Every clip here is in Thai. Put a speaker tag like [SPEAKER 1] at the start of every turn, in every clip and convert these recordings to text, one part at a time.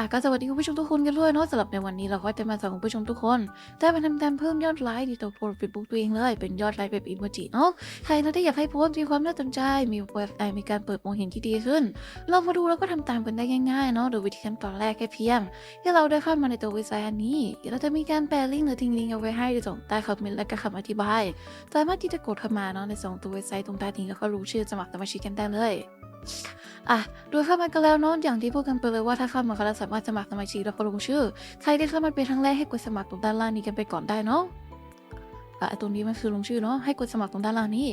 [SPEAKER 1] อะก็สวัสดีคุณผู้ชมทุกคนกันด้วยเนาะสำหรับในวันนี้เราก็จะมาสอนคุณผู้ชมทุกคนได้มาทำการเพิ่มยอดไลค์ที่ตัวโปรฟิตบุ๊กตัวเองเลยเป็นยอดไลค์แบบอิโมจิเนาะใครนะที่อยากให้โพสต์มีความน่าสนใจ มีเว็บไอมีการเปิดมองเห็นที่ดีขึ้น เรามาดูแล้วก็ทำตามกันได้ง่ายๆเนาะโดยวิธีขั้นตอนแรกแค่เพียงที่เราได้เข้ามาในตัวเว็บไซต์อันนี้เราจะมีการแปะลิงก์หรือทิ้งลิงก์เอาไว้ให้ในส่งใต้คอมเมนต์และก็คำอธิบายสามารถที่จะกดเข้ามาเนาะในส่งตัวเว็บไซต์ตรงใต้ทิ้งแล้วก็รู้ชื่อสมัครสมาชิกกันได้เลย อะดูเข้ามากันแล้วเนาะอย่างที่พูดกันไปเลยว่าถ้าเข้ามาก็สามารถสมัครสมาชิกแล้วก็ลงชื่อ ใครที่เข้ามาเป็นครั้งแรกให้กดสมัครตรงด้านล่างนี้กันไปก่อนได้เนาะอะตรงนี้มันคือลงชื่อเนาะให้กดสมัครตรงด้านล่างนี้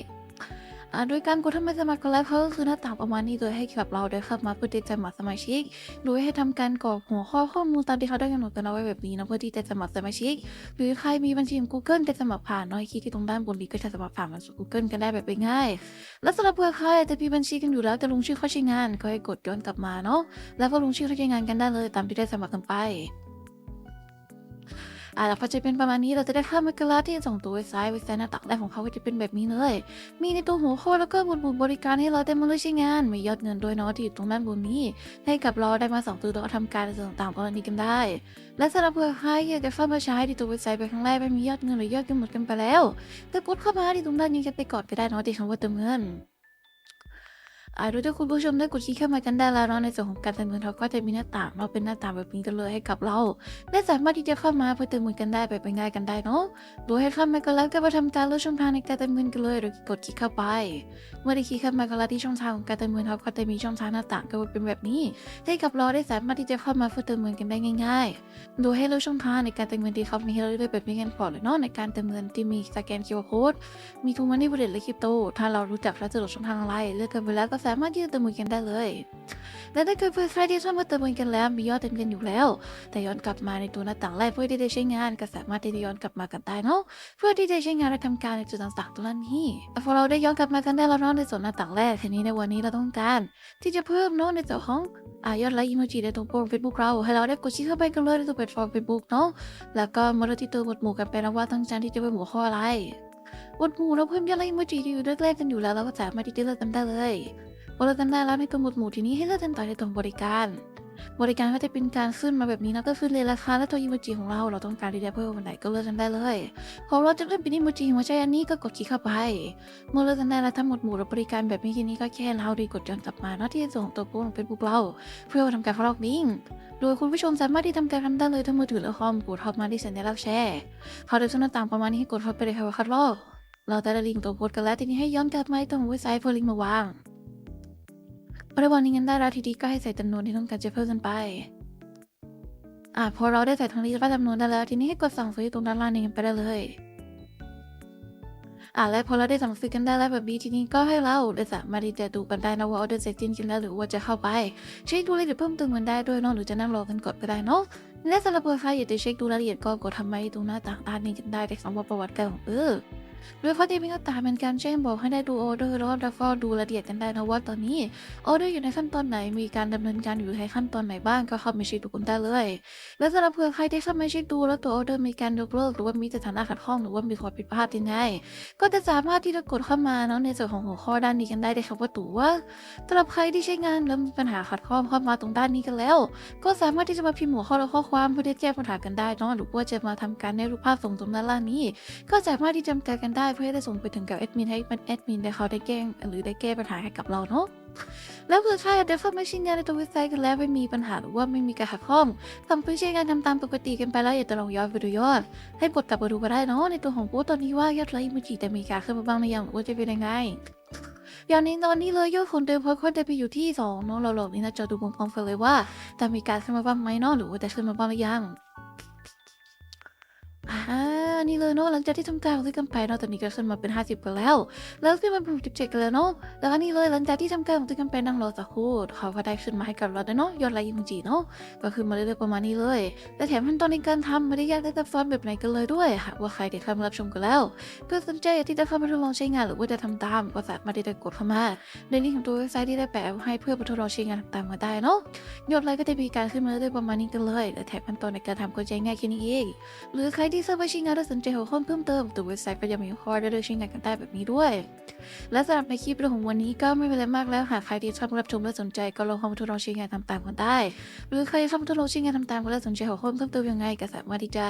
[SPEAKER 1] โดยการกดทำไมสมัครกันแล้วเขาก็คือหน้าต่างประมาณนี้โดยให้กับเราได้เข้ามาเพื่อที่จะสมัครสมาชิก โดยให้ทำการกรอกหัวข้อข้อมูลตามที่เขาได้กำหนดกันเอาไว้แบบนี้นะเพื่อที่จะสมัครสมาชิก หรือใครมีบัญชีของ Google จะสมัครผ่านน้อยคลิกที่ตรงด้านบนนี้ก็จะสมัครผ่านบัญชี Google กันได้แบบง่ายและสำหรับเพื่อใครจะมีบัญชีกันอยู่แล้วจะลงชื่อเข้าใช้งานก็ให้กดย้อนกลับมาเนาะแล้วก็ลงชื่อเข้าใช้งานกันได้เลยตามที่ได้สมัครกันไป อ่าแล้วพอจะเป็นประมาณนี้เราจะได้ข้ามากันแล้วที่ส่งตัวเว็บไซต์เว็บไซต์หน้าต่างแรกของเขาก็จะเป็นแบบนี้เลย มีในตัวหัวข้อแล้วก็บนบุบริการให้เราได้มาเลือกใช้งานมียอดเงินด้วยเนาะที่อยู่ตรงด้านบนนี้ ให้กับเราได้มาสองตัวแล้วก็ทำการต่างๆกรณีกันได้ และสำหรับเพื่อใครอยากจะเข้ามาใช้ที่ตัวเว็บไซต์เป็นครั้งแรกไม่มียอดเงินหรือยอดเงินหมดกันไปแล้วก็กดเข้ามาที่ตรงด้านนี้กันไปก่อนก็ได้เนาะที่คำว่าเติมเงิน อาโดยถ้าคุณผู้ชมได้กดคลิกเข้ามากันได้แล้วเนาะในส่วนของการเติมเงินเขาก็จะมีหน้าต่างเราเป็นหน้าต่างแบบนี้กันเลยให้กับเราและสามารถที่จะเข้ามาเพื่อเติมเงินกันได้แบบง่ายกันได้เนาะโดยให้เข้ามากันแล้วก็มาทำการเลือกช่องทางในการเติมเงินกันเลยโดยกดคลิกเข้าไป เมื่อได้คลิกเข้ามากันแล้วที่ช่องทางของการเติมเงินเขาก็จะมีช่องทางหน้าต่างก็เป็นแบบนี้ ให้กับเราได้สามารถที่จะเข้ามาเพื่อเติมเงินกันได้ง่าย ๆ โดยให้เลือกช่องทางในการเติมเงินที่เขามีให้เราเลือกแบบนี้กันก่อนเลยเนาะในการเติมเงินที่มีสแกน QR code มีทูมันนี่บริเวณและคริปโตถ้าเรารู้จักและสะดวกช่องทางอะไรเลือกกันไปแล้วก็สามารถที่จะเติมเงินกันได้เลย และถ้าเกิดเพื่อนใครที่ชอบมาเติมเงินกันแล้วมียอดเติมเงินอยู่แล้ว แต่ย้อนกลับมาในตัวหน้าต่างแรกเพื่อที่จะใช้งานก็สามารถที่จะย้อนกลับมากันได้เนาะเพื่อที่จะใช้งานและทำการในจุดต่างๆตรงนั้นนี้แต่พอเราได้ย้อนกลับมากันได้แล้วเนาะในส่วนหน้าต่างแรกทีนี้ในวันนี้เราต้องการ ที่จะเพิ่มเนาะในส่วนของอายอดไลค์อีโมจิในตรงโปรเฟซบุ๊กเราให้เราได้กดชี้เข้าไปกันเลยในตัวแพลตฟอร์มเฟซบุ๊กเนาะแล้วก็มาเลือกที่ตัวหมวดหมู่กันไปนะว่าต้องการที่จะเป็นหัวข้ออะไรหมวดหมู่เราเพิ่มยอดไลค์อีโมจิที่อยู่แรกๆกันอยู่แล้วเราก็สามารถที่จะเลือกกันได้เลย พอเลือกกันได้แล้วในตัวหมวดหมู่ที่นี้ให้เลือกกันต่อในตรงบริการ บริการก็จะเป็นการขึ้นมาแบบนี้นะก็ขึ้นเลยราคาและตัวอีโมจิของเราเราต้องการที่จะเพิ่มวันไหนก็เลือกกันได้เลยพอเราจะเล่นเป็นอีโมจิหัวใจอันนี้ก็กดคลิกเข้าไปเมื่อเลือกกันได้แล้วทั้งหมดหมู่และบริการแบบนี้ทีนี้ก็แค่เราดีกดย้อนกลับมาเนาที่ส่งตัวโปรลงเฟซบุ๊กเราเพื่อทำการฟลล์ลิงโดยคุณผู้ชมสามารถที่ทำการทำได้เลยทั้งมือถือและคอมกดเข้ามาที่สัญลักษณ์แชร์พอได้ช่องหน้าต่างประมาณนี้ให้กดเข้าไปเลยค่ะว่าคัดลอกเราได้ลิงก์ตัวโพสกันแล้วทีนี้ให้ย้อนกลับมาที่ตรงเว็บไซต์เพื่อลิงก์มาวาง พอได้วางลิงก์กันได้แล้วทีนี้ก็ให้ใส่จำนวนที่ต้องการจะเพิ่มกันไป อะพอเราได้ใส่ทั้งลิสต์ว่าจำนวนได้แล้ว ทีนี้ให้กดสั่งซื้อตรงด้านล่างนี้กันไปได้เลยอะและพอเราได้สั่งซื้อกันได้แล้วแบบนี้ทีนี้ก็ให้เราได้สามารถที่จะดูกันได้นะว่าออเดอร์เสร็จสิ้นกันแล้วหรือว่าจะเข้าไปเช็คดูรายละเอียดเพิ่มเติมกันได้ด้วยเนาะหรือจะนั่งรอกันก่อนก็ได้เนาะและสำหรับเพื่อนใครอยากจะเช็คดูรายละเอียดก็กดทำไมตรงหน้าต่างด้านนี้กันได้แต่คำว่าประวัติการของเออ โดยเขาจะมีหน้าต่างเป็นการแจ้งบอกให้ได้ดูออเดอร์แล้วก็ก็ดูรายละเอียดกันได้นะว่าตอนนี้ออเดอร์อยู่ในขั้นตอนไหนมีการดำเนินการอยู่ในขั้นตอนไหนบ้างก็เข้ามาเช็คดูกันได้เลย และสำหรับเพื่อใครที่เข้ามาเช็คดูแล้วตัวออเดอร์มีการยกเลิกหรือว่ามีสถานะขัดข้องหรือว่ามีความผิดพลาดยังไงก็จะสามารถที่จะกดเข้ามาเนาะในส่วนของหัวข้อด้านนี้กันได้เลยครับว่าตัวว่าสำหรับใครที่ใช้งานแล้วมีปัญหาขัดข้องเข้ามาตรงด้านนี้กันแล้ว ก็สามารถที่จะมาพิมพ์หัวข้อและข้อความเพื่อที่จะแก้ปัญหากันได้เนาะหรือว่าจะมาทำการในรูปภาพส่งตรงด้านล่างนี้ ก็สามารถที่จะจำกัดกันได้เพื่อให้ได้ส่งไปถึงกับแอดมินให้มันแอดมินได้เขาได้แก้หรือได้แก้ปัญหาให้กับเราเนาะแล้วเพื่อใครได้เข้ามาใช้งานในตัวเว็บไซต์กันแล้วไม่มีปัญหาหรือว่าไม่มีการขัดข้องทำเพื่อใช้งานทำตามปกติกันไปแล้วอย่ากจะลองย้อนไปดูยอด ให้กดกลับมาดูก็ได้เนาะในตัวของโพสต์ตอนนี้ว่ายอดไลค์อิโมจิแต่มีการขึ้นมาบ้างหรือยังว่าจะเป็นยังไงอย่างนี้ตอนนี้เลยยอดคนเดิมพอคนเดิมไปอยู่ที่สองเนาะเราหลองนี่นะจะดูพร้อมๆกันเลยว่าจะมีการขึ้นมาบ้างไหมเนาะหรือว่าจะขึ้นมาบ้างหรือยัง นี่เลยเนาะหลังจากที่ทำการซื้อกันไปเนาะตอนนี้ก็ขึ้นมาเป็น 50กันแล้ว แล้วขึ้นมาเป็น67กันแล้วเนาะแล้วอันนี้เลยหลังจากที่ทำการซื้อกันไปนั่งรอสักครู่เขาก็ได้ขึ้นมาให้กับเราด้วยเนาะยอดไลค์อิมจิเนาะก็ขึ้นมาเรื่อยๆประมาณนี้เลยและแถมขั้นตอนในการทำไม่ได้ยากและซับซ้อนแบบไหนกันเลยด้วยหากว่าใครได้เข้ามารับชมกันแล้ว เพื่อสนใจที่จะเข้ามาทดลองใช้งานหรือว่าจะทำตามก็สามารถที่จะกดเข้ามาในลิงก์ของตัวเว็บไซต์ที่ได้แปะให้เพื่อมาทดลองใช้งานตามมาได้เนาะยอดไลค์ก็จะมีการขึ้นมาเรื่อยๆประมาณนี้กันเลยและแถมขั้นตอนในการทำก็ใจง่ายแค่นี้เองหรือใครที่สนใจใช้งานและสนใจหัวข้อเพิ่มเติมตัวเว็บไซต์ก็ยังมีข้อได้ด้วยเช่นกันได้แบบนี้ด้วย และสำหรับในคลิปของวันนี้ก็ไม่เป็นไรมากแล้ว หากใครที่ชอบรับชมและสนใจก็ลองเข้ามาทดลองใช้งานทำตามกันได้ หรือใครเข้ามาทดลองใช้งานทำตามกันและสนใจหัวข้อเพิ่มเติมยังไงก็สามารถที่จะ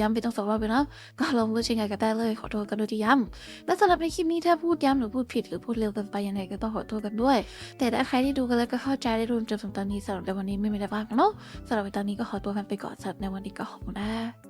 [SPEAKER 1] ย้ำไปต้องสองรอบไปนะก็ลองเลือกใช้งานกันได้เลยขอโทษกันด้วยที่ย้ำและสำหรับในคลิปนี้ถ้าพูดย้ำหรือพูดผิดหรือพูดเร็วเกินไปยังไงก็ต้องขอโทษกันด้วย แต่ถ้าใครที่ดูกันแล้วก็เข้าใจได้รวมจนถึงตอนนี้สำหรับในวันนี้ไม่มีอะไรมากเนาะสำหรับในตอนนี้ก็ขอตัวกันไปก่อนสำหรับในวันนี้ก็ขอบคุณนะ